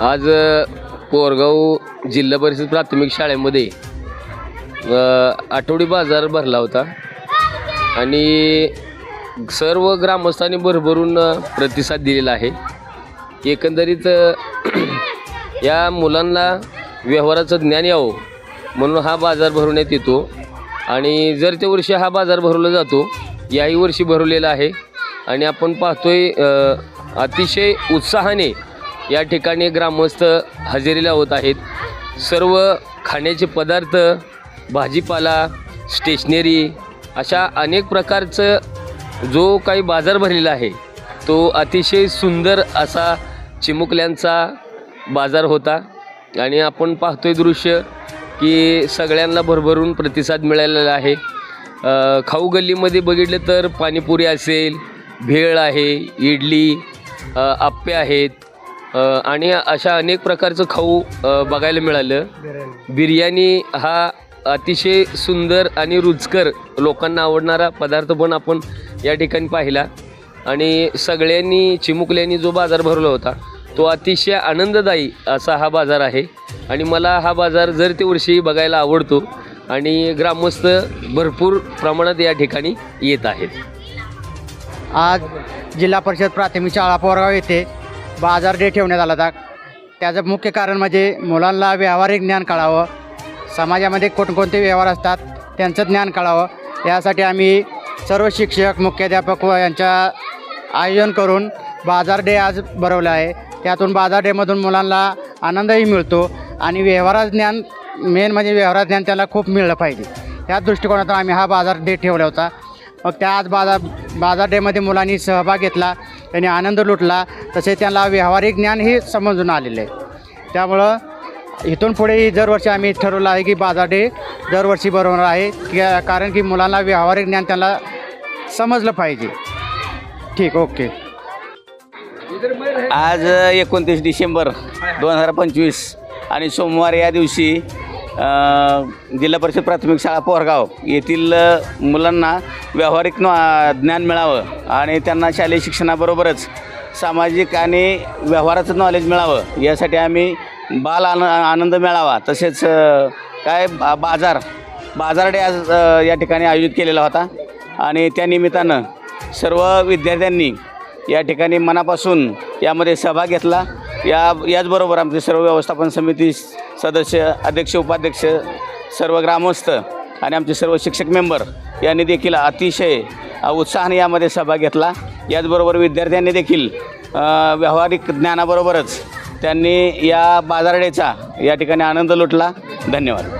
आज कोरगाव पोरगाव जिल्हा परिषद प्राथमिक शाळेमध्ये आठवडी बाजार भरला होता. आणि सर्व ग्रामस्थांनी भरभरून प्रतिसाद दिलेला आहे. एकंदरीत या मुलांना व्यवहाराचं ज्ञान यावं म्हणून हा बाजार भरवण्यात येतो. आणि जर त्या वर्षी हा बाजार भरवला जातो याही वर्षी भरवलेला आहे. आणि आपण पाहतोय अतिशय उत्साहाने या ठिकाणी ग्रामस्थ हजेरीला होत आहेत. सर्व खाण्याचे पदार्थ भाजीपाला स्टेशनरी अशा अनेक प्रकारचं जो काही बाजार भरलेला आहे तो अतिशय सुंदर असा चिमुकल्यांचा बाजार होता. आणि आपण पाहतोय दृश्य की सगळ्यांना भरभरून प्रतिसाद मिळालेला आहे. खाऊ गल्लीमध्ये बघितलं तर पाणीपुरी असेल भेळ आहे इडली आप्पे आहेत आणि अशा अनेक प्रकारचं खाऊ बघायला मिळालं. बिर्याणी. हा अतिशय सुंदर आणि रुचकर लोकांना आवडणारा पदार्थ पण आपण या ठिकाणी पाहिला. आणि सगळ्यांनी चिमुकल्यांनी जो बाजार भरला होता तो अतिशय आनंददायी असा हा बाजार आहे. आणि मला हा बाजार जर ते वर्षी बघायला आवडतो आणि ग्रामस्थ भरपूर प्रमाणात या ठिकाणी येत आहेत. आज जिल्हा परिषद प्राथमिक शाळा पोरगाव येथे बाजार डे ठेवण्यात आला होता त्याचं मुख्य कारण म्हणजे मुलांना व्यावहारिक ज्ञान कळावं. समाजामध्ये कोणकोणते व्यवहार असतात त्यांचं ज्ञान कळावं. यासाठी आम्ही सर्व शिक्षक मुख्याध्यापक व यांच्या आयोजन करून बाजार डे आज भरवला आहे. त्यातून बाजार डेमधून मुलांना आनंदही मिळतो आणि व्यवहारात ज्ञान मेन म्हणजे व्यवहारात ज्ञान त्याला खूप मिळलं पाहिजे. या दृष्टिकोनातून आम्ही हा बाजार डे ठेवला होता. मग त्या आज बाजार बाजार डेमध्ये मुलांनी सहभाग घेतला. त्यांनी आनंद लुटला. तसे त्यांना व्यावहारिक ज्ञानही समजून आलेलं आहे. त्यामुळं इथून पुढेही दरवर्षी आम्ही ठरवलं आहे की बाजार डे दरवर्षी बरोबर आहे. कारण की मुलांना व्यावहारिक ज्ञान त्यांना समजलं पाहिजे. ठीक ओके. आज एकोणतीस डिसेंबर दोन हजार पंचवीस आणि सोमवार या दिवशी जिल्हा परिषद प्राथमिक शाळा पोहरगाव येथील मुलांना व्यावहारिक ज्ञान मिळावं आणि त्यांना शालेय शिक्षणाबरोबरच सामाजिक आणि व्यवहाराचं नॉलेज मिळावं यासाठी आम्ही बाल आन आनंद मिळावा तसेच काय बा बाजार बाजार डे आज या ठिकाणी आयोजित केलेला होता आणि त्या निमित्तानं सर्व विद्यार्थ्यांनी या ठिकाणी मनापासून यामध्ये सहभाग घेतला. या याचबरोबर आमचे सर्व व्यवस्थापन समिती सदस्य अध्यक्ष उपाध्यक्ष सर्व ग्रामस्थ आणि आमचे सर्व शिक्षक मेंबर यांनी देखील अतिशय उत्साहाने यामध्ये सहभाग घेतला. याचबरोबर विद्यार्थ्यांनी देखील व्यावहारिक ज्ञानाबरोबरच त्यांनी या बाजारडेचा या ठिकाणी आनंद लुटला. धन्यवाद.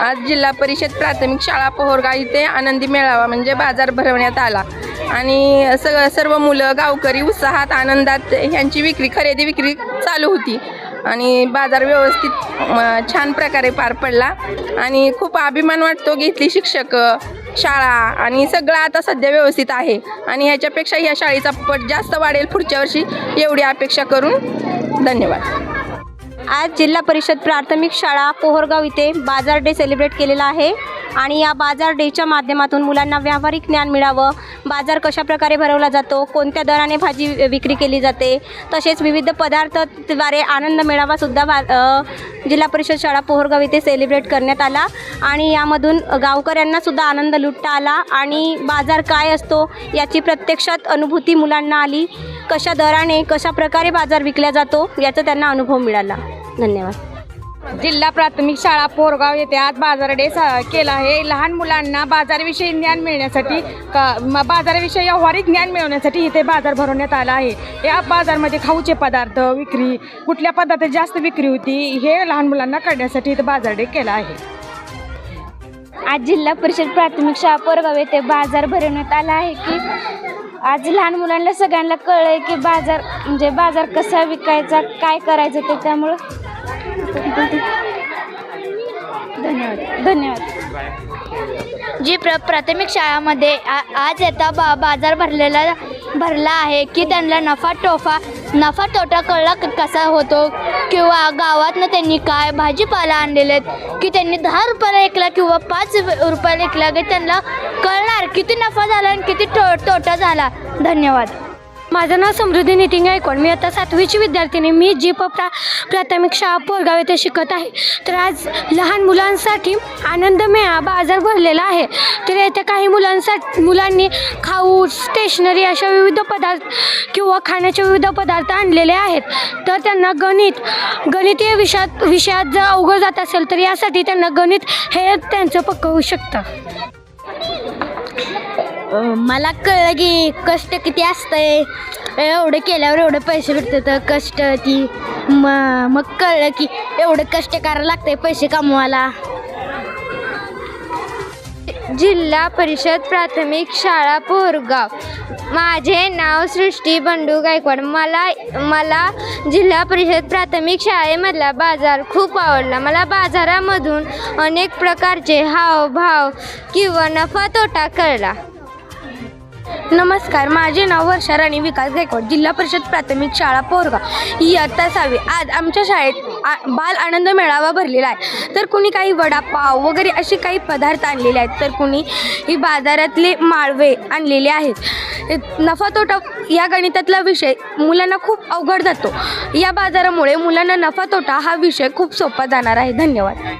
आज जिल्हा परिषद प्राथमिक शाळा पोहरगाव इथे आनंदी मेळावा म्हणजे बाजार भरवण्यात आला. आणि सगळं सर्व मुलं गावकरी उत्साहात आनंदात ह्यांची विक्री खरेदी विक्री चालू होती. आणि बाजार व्यवस्थित छान प्रकारे पार पडला. आणि खूप अभिमान वाटतो की इथली शिक्षक शाळा आणि सगळं आता सध्या व्यवस्थित आहे. आणि ह्याच्यापेक्षा ह्या शाळेचा पट जास्त वाढेल पुढच्या वर्षी एवढी अपेक्षा करून धन्यवाद. आज जिल्हा परिषद प्राथमिक शाळा पोहरगाव इथे बाजार डे सेलिब्रेट केलेला आहे. आणि या बाजार डेच्या माध्यमातून मुलांना व्यावहारिक ज्ञान मिळावं. बाजार कशाप्रकारे भरवला जातो? कोणत्या दराने भाजी विक्री केली जाते? तसेच विविध पदार्थद्वारे आनंद मेळावासुद्धा भा जिल्हा परिषद शाळा पोहरगाव इथे सेलिब्रेट करण्यात आला. आणि यामधून गावकऱ्यांनासुद्धा आनंद लुटता आला. आणि बाजार काय असतो याची प्रत्यक्षात अनुभूती मुलांना आली. कशा दराने कशा प्रकारे बाजार विकला जातो याचा त्यांना अनुभव मिळाला. धन्यवाद. जिल्हा प्राथमिक शाळा पोरगाव येथे आज बाजार डे केला आहे. लहान मुलांना बाजाराविषयी ज्ञान मिळण्यासाठी का बाजाराविषयी व्यावहारिक ज्ञान मिळवण्यासाठी इथे बाजार भरवण्यात आला आहे. या बाजारमध्ये खाऊचे पदार्थ विक्री कुठल्या पदार्थाची जास्त विक्री होती हे लहान मुलांना कळण्यासाठी इथे बाजार डे केला आहे. आज जिल्हा परिषद प्राथमिक शाळा पोरगाव येथे बाजार भरवण्यात आला आहे की आज लहान मुलांना सगळ्यांना कळलं आहे की बाजार म्हणजे बाजार कसा विकायचा काय करायचं ते त्यामुळं धन्यवाद. धन्यवाद. जी प्र प्राथमिक शाळामध्ये आ आज येता बा बाजार भरलेला भरला आहे की त्यांना नफा टोफा नफा तोटा कळला कसा होतो? किंवा गावातनं त्यांनी काय भाजीपाला आणलेले आहेत? की त्यांनी दहा रुपयाला ऐकला किंवा पाच रुपयाला ऐकला की त्यांना कळणार. किती नफा झाला आणि किती तो तोटा झाला? धन्यवाद. माझं नाव समृद्धी नितीन गायकवाड मी आता सातवीची विद्यार्थिनी मी जी प प्रा प्राथमिक शाळा पोरगाव येथे शिकत आहे. तर आज लहान मुलांसाठी आनंद मेळा बाजार भरलेला आहे. तर येथे काही मुलांसाठी मुलांनी खाऊ स्टेशनरी अशा विविध पदार्थ किंवा खाण्याचे विविध पदार्थ आणलेले आहेत. तर त्यांना गणित गणितीय विषयात विषयात जर अवघड जात असेल तर यासाठी त्यांना गणित हे त्यांचं पक्क होऊ शकतं. मला कळलं की कष्ट किती असतंय. एवढं केल्यावर एवढे पैसे भेटतात कष्ट ती म मग कळलं की एवढं कष्ट करायला लागतंय पैसे कमवायला. जिल्हा परिषद प्राथमिक शाळा पोरगाव. माझे नाव सृष्टी बंडू गायकवाड. मला मला जिल्हा परिषद प्राथमिक शाळेमधला बाजार खूप आवडला. मला बाजारामधून अनेक प्रकारचे हावभाव किंवा नफा तोटा कळला. नमस्कार माझे नाव वर्षा राणी विकास गायकवाड जिल्हा परिषद प्राथमिक शाळा पोरगाव इयत्ता सहावी. आज आमच्या शाळेत आ बाल आनंद मेळावा भरलेला आहे. तर कुणी काही वडापाव वगैरे असे काही पदार्थ आणलेले आहेत तर कुणी ही बाजारातले माळवे आणलेले आहेत. नफा तोटा या गणितातला विषय मुलांना खूप अवघड जातो. या बाजारामुळे मुलांना नफा तोटा हा विषय खूप सोपा जाणार आहे. धन्यवाद.